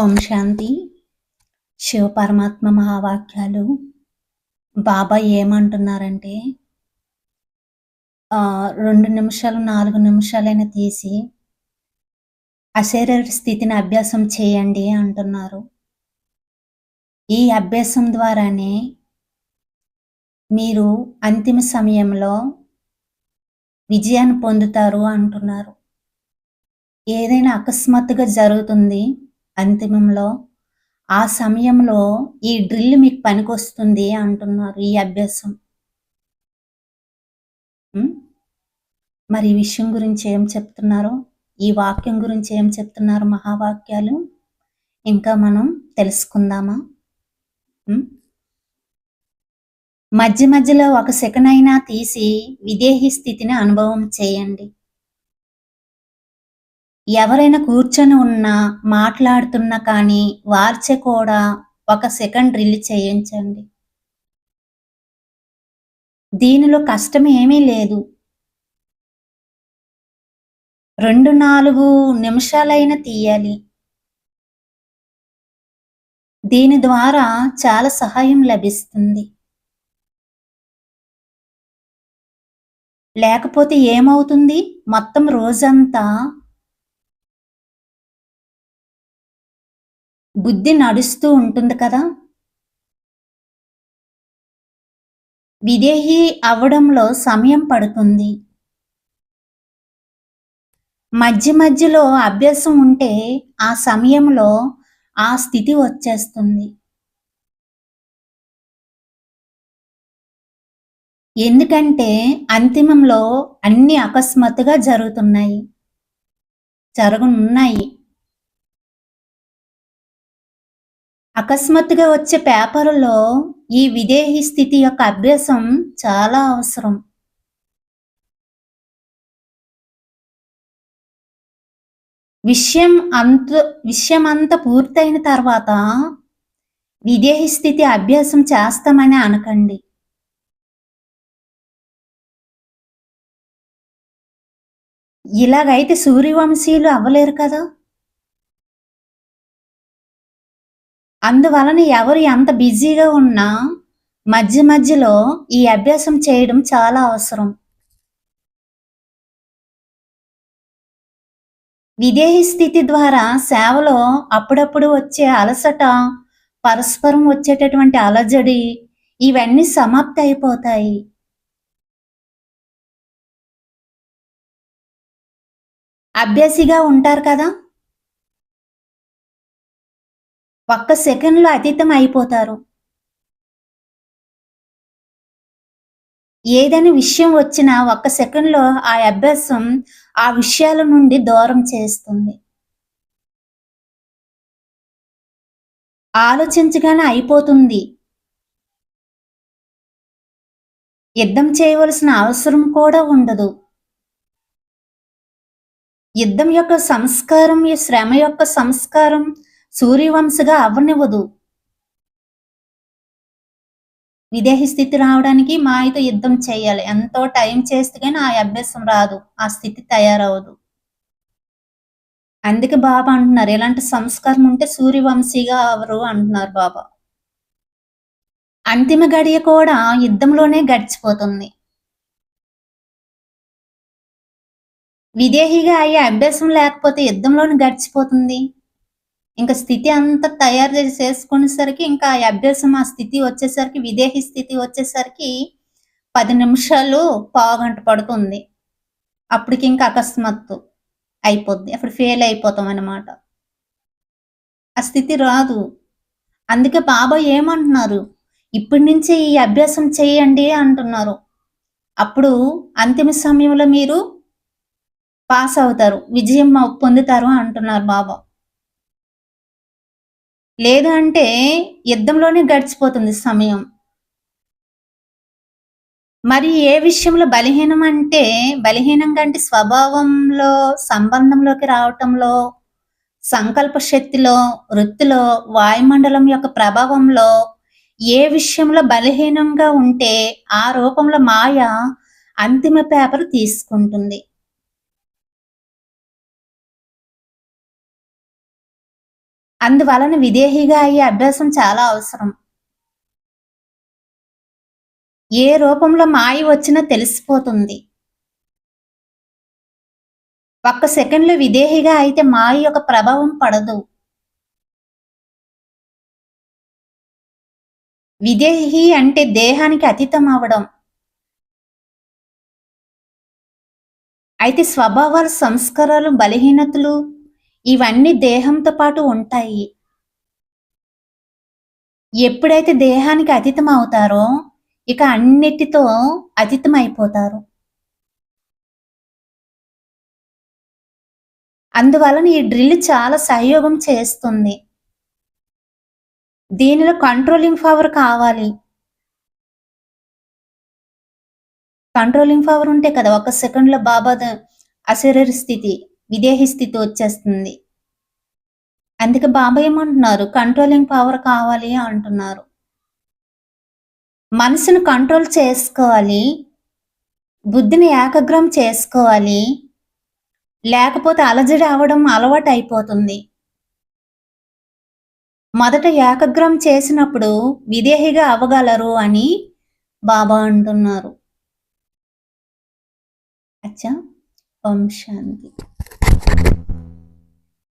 ఓం శాంతి. శివ పరమాత్మ మహావాక్యాలు. బాబా ఏమంటున్నారంటే రెండు నిమిషాలు నాలుగు నిమిషాలైనా తీసి అశరీర స్థితిని అభ్యాసం చేయండి అంటున్నారు. ఈ అభ్యాసం ద్వారానే మీరు అంతిమ సమయంలో విజయాన్ని పొందుతారు అంటున్నారు. ఏదైనా అకస్మాత్తుగా జరుగుతుంది అంతిమంలో ఆ సమయంలో ఈ డ్రిల్ మీకు పనికొస్తుంది అంటున్నారు ఈ అభ్యాసం. మరి ఈ విషయం గురించి ఏం చెప్తున్నారు? ఈ వాక్యం గురించి ఏం చెప్తున్నారు మహావాక్యాలు? ఇంకా మనం తెలుసుకుందామా? మధ్య మధ్యలో ఒక సెకండ్ అయినా తీసి విదేహీ స్థితిని అనుభవం చేయండి. ఎవరైనా కూర్చొని ఉన్నా మాట్లాడుతున్నా కానీ వార్చే కూడా ఒక సెకండ్ డ్రిల్ చేయించండి. దీనిలో కష్టం ఏమీ లేదు. రెండు నాలుగు నిమిషాలైనా తీయాలి. దీని ద్వారా చాలా సహాయం లభిస్తుంది. లేకపోతే ఏమవుతుంది? మొత్తం రోజంతా బుద్ధి నడుస్తూ ఉంటుంది కదా? విదేహీ అవ్వడంలో సమయం పడుతుంది. మధ్య మధ్యలో అభ్యాసం ఉంటే ఆ సమయంలో ఆ స్థితి వచ్చేస్తుంది. ఎందుకంటే అంతిమంలో అన్ని అకస్మాత్తుగా జరుగుతున్నాయి. జరగనున్నాయి. అకస్మాత్తుగా వచ్చే పేపర్లో ఈ విదేహీ స్థితి యొక్క అభ్యాసం చాలా అవసరం. విషయం అంత విషయం అంతా పూర్తయిన తర్వాత విదేహీ స్థితి అభ్యాసం చేస్తామని అనకండి. ఇలాగైతే సూర్యవంశీయులు అవ్వలేరు కదా? అందువలన ఎవరు ఎంత బిజీగా ఉన్నా మధ్య మధ్యలో ఈ అభ్యాసం చేయడం చాలా అవసరం. విదేహీ స్థితి ద్వారా సేవలో అప్పుడప్పుడు వచ్చే అలసట పరస్పరం వచ్చేటటువంటి అలజడి ఇవన్నీ సమాప్తి అయిపోతాయి. అభ్యాసిగా ఉంటారు కదా? ఒక్క సెకండ్లో అతీతం అయిపోతారు. ఏదైనా విషయం వచ్చినా ఒక్క సెకండ్లో ఆ అభ్యాసం ఆ విషయాల నుండి దూరం చేస్తుంది. ఆలోచించగానే అయిపోతుంది. యుద్ధం చేయవలసిన అవసరం కూడా ఉండదు. యుద్ధం యొక్క సంస్కారం ఈ శ్రమ యొక్క సంస్కారం సూర్యవంశగా అవ్వనివ్వదు. విదేహీ స్థితి రావడానికి మాయతో యుద్ధం చేయాలి. ఎంతో టైం చేస్తే కానీ ఆ అభ్యాసం రాదు. ఆ స్థితి తయారవదు అందుకే బాబా అంటున్నారు ఇలాంటి సంస్కారం ఉంటే సూర్యవంశీగా అవరు అంటున్నారు బాబా. అంతిమ గడియ కూడా యుద్ధంలోనే గడిచిపోతుంది. విదేహిగా అయ్యే అభ్యాసం లేకపోతే యుద్ధంలోనే గడిచిపోతుంది. ఇంకా స్థితి అంతా తయారు చేసి చేసుకునేసరికి ఇంకా ఆ అభ్యాసం ఆ స్థితి వచ్చేసరికి విదేహీ స్థితి వచ్చేసరికి పది నిమిషాలు పావుగంట పడుతుంది. అప్పటికి ఇంకా అకస్మాత్తు అయిపోద్ది. అప్పుడు ఫెయిల్ అయిపోతాం అన్నమాట. ఆ స్థితి రాదు. అందుకే బాబా ఏమంటున్నారు? ఇప్పటి నుంచే ఈ అభ్యాసం చేయండి అంటున్నారు. అప్పుడు అంతిమ సమయంలో మీరు పాస్ అవుతారు. విజయం పొందుతారు అంటున్నారు బాబా. లేదు అంటే యుద్ధంలోనే గడిచిపోతుంది సమయం. మరి ఏ విషయంలో బలహీనం అంటే బలహీనంగా అంటే స్వభావంలో సంబంధంలోకి రావటంలో సంకల్ప శక్తిలో వృత్తిలో వాయుమండలం యొక్క ప్రభావంలో ఏ విషయంలో బలహీనంగా ఉంటే ఆ రూపంలో మాయ అంతిమ పేపర్ తీసుకుంటుంది. అందువలన విదేహిగా అయ్యే అభ్యాసం చాలా అవసరం. ఏ రూపంలో మాయ వచ్చినా తెలిసిపోతుంది. ఒక్క సెకండ్లో విదేహిగా అయితే మాయ యొక్క ప్రభావం పడదు. విదేహి అంటే దేహానికి అతీతం అవడం. అయితే స్వభావాలు సంస్కారాలు బలహీనతలు ఇవన్నీ దేహంతో పాటు ఉంటాయి. ఎప్పుడైతే దేహానికి అతీతం అవుతారో ఇక అన్నిటితో అతీతం అయిపోతారు. అందువలన ఈ డ్రిల్ చాలా సహయోగం చేస్తుంది. దీనిలో కంట్రోలింగ్ పవర్ కావాలి. కంట్రోలింగ్ పవర్ ఉంటే కదా ఒక సెకండ్లో బాబా అశరీర స్థితి. విదేహి స్థితి వచ్చేస్తుంది. అందుకే బాబా ఏమంటున్నారు కంట్రోలింగ్ పవర్ కావాలి అంటున్నారు. మనసును కంట్రోల్ చేసుకోవాలి బుద్ధిని ఏకగ్రం చేసుకోవాలి లేకపోతే అలజడి అవడం అలవాటు అయిపోతుంది. మొదట ఏకగ్రం చేసినప్పుడు విదేహిగా అవ్వగలరు అని బాబా అంటున్నారు. అచ్చా? ఓం శాంతి